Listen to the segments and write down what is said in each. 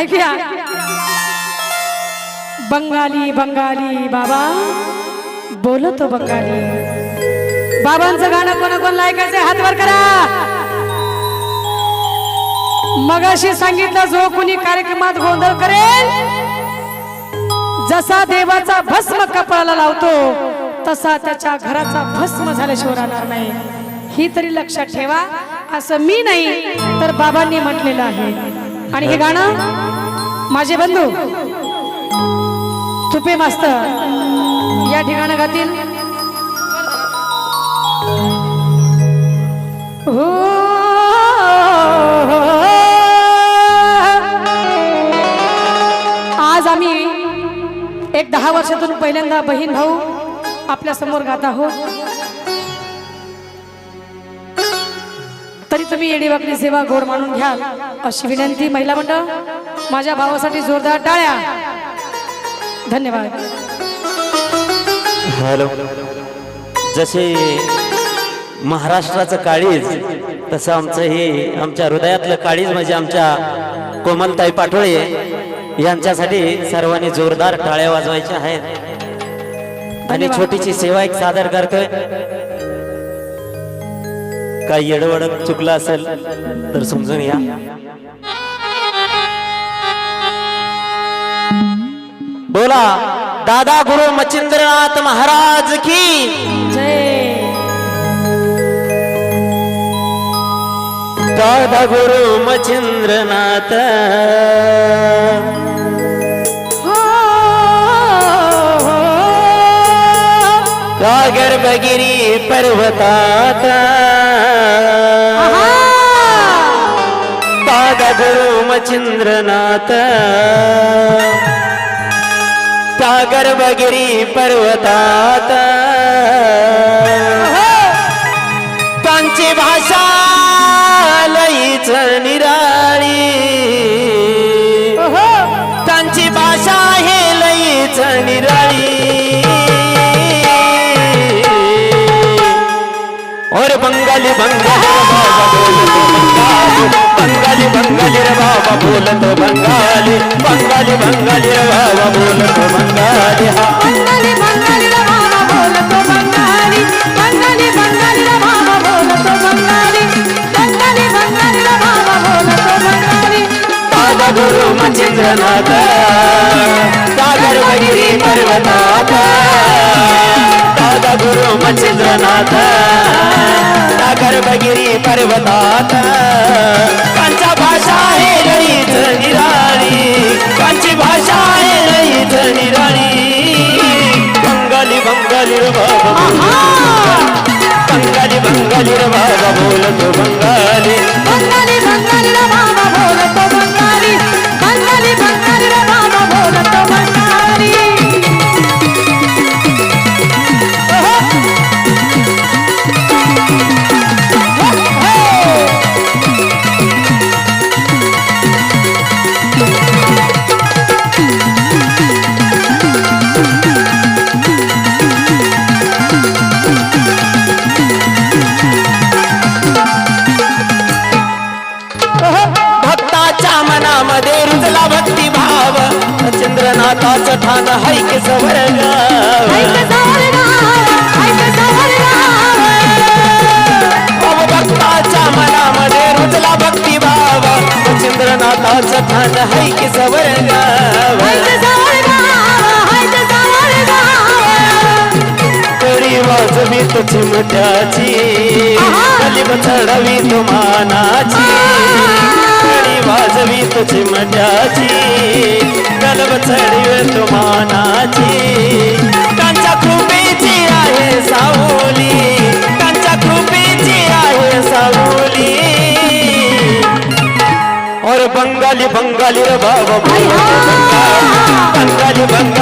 ऐकूया बंगाली बंगाली बाबा. बोलतो बंगाली. बाबांचं गाणं कोणा कोणाला ऐकायचं हात वर करा. मगाशी सांगितलं जो कुणी कार्यक्रमात गोंधळ करेल जसा देवाचा भस्म कपाळाला लावतो तसा त्याच्या घराचा भस्म झाल्याशिवाय राहणार नाही. ही तरी लक्षात ठेवा. असं मी नाही तर बाबांनी म्हटलेलं आहे. आणि हे गाणं माझे बंधू तुपे मास्तर या ठिकाणं गातील हो. आज आम्ही एक दहा वर्षातून पहिल्यांदा बहीण भाऊ आपल्यासमोर गात आहोत. तरी तुम्ही येडीवाकडी सेवा गोड मानून घ्याल अशी विनंती महिला मंडळ माझ्या भावासाठी जोरदार टाळ्या. धन्यवाद. हॅलो. जसे महाराष्ट्राचं काळीज तसं आमचं हे आमच्या हृदयातलं काळीज म्हणजे आमच्या कोमलताई पाटोळे यांच्यासाठी सर्वांनी जोरदार टाळ्या वाजवायच्या आहेत. आणि. छोटीशी सेवा एक सादर करतोय. काही येडवड चुकलं असेल तर समजून या. बोला दादा गुरु मच्छिंद्रनाथ महाराज की? दादा गुरु मच्छिंद्रनाथ सागर बगिरी पर्वतात आहा. दादा गुरु मच्छिंद्रनाथ सागर बगिरी पर्वतात त्यांची भाषा लईच निराळी मच्छिंद्रनाथ सागर वगिरी पर्वतात दादा गुरु मच्छिंद्रनाथ सागर वगिरी पर्वतात. त्यांच्या भाषा आहे लईच निराळी चंद्रनाथाचं ठाण हैक सवर्ग भक्ताच्या मनामध्ये रुजला भक्ती भाव. चंद्रनाथाचं ठाण हैक सवर्ग तरी वाजवीत चिमट्याची कलिब चढवीत मानाची. तरी वाजवीत चिमट्याची कलब चढवीत मानाची. त्यांच्या कृपेची आहे सावली त्यांच्या कृपेची आहे सावली. और बंगाली बंगाली रे बाबा बंगाली बंगाली.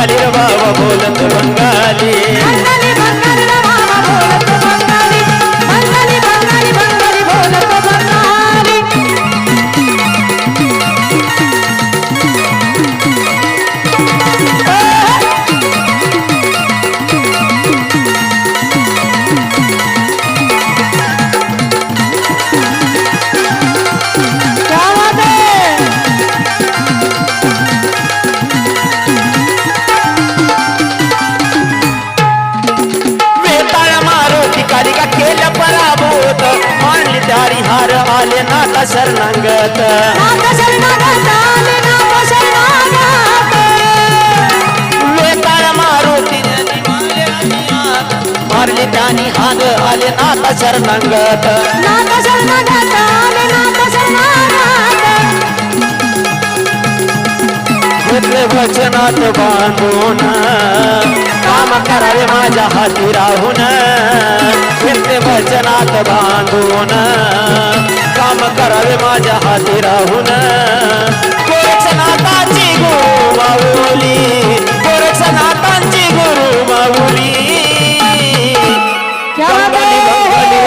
ಶರಣಾಗತ लोकाळ मारुती मारली त्याने हाग आले नाता शरणांगत घेतले वचनात बांधून काम करावे माझ्या हाती राहून घेतले वचनात बांधून काम करावे माझ्या हाती राहून. गोरक्षनाथांची गुरु माऊली गोरक्षनाथांची गुरु माऊली बंगाली बंगाली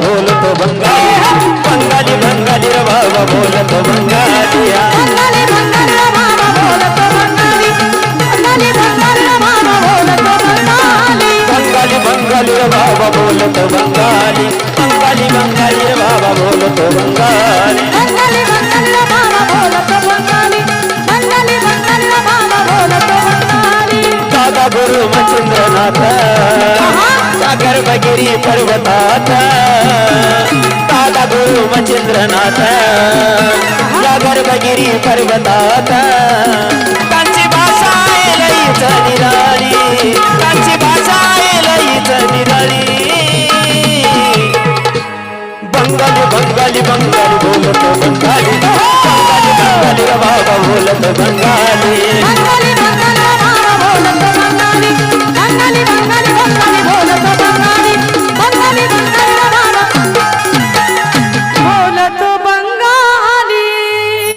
बोलतो बंगाली. बंगाली बंगाली बाबा बोलतो बंगाली. बंगाली बंगाली बाबा बोलतो बंगाली. बंगाली बंगाली बोलतो बंगाली दादा गुरु मच्छिंद्रनाथ सागर बगिरी पर्वतात. दादा गुरु मच्छिंद्रनाथ सागर बगिरी पर्वतात.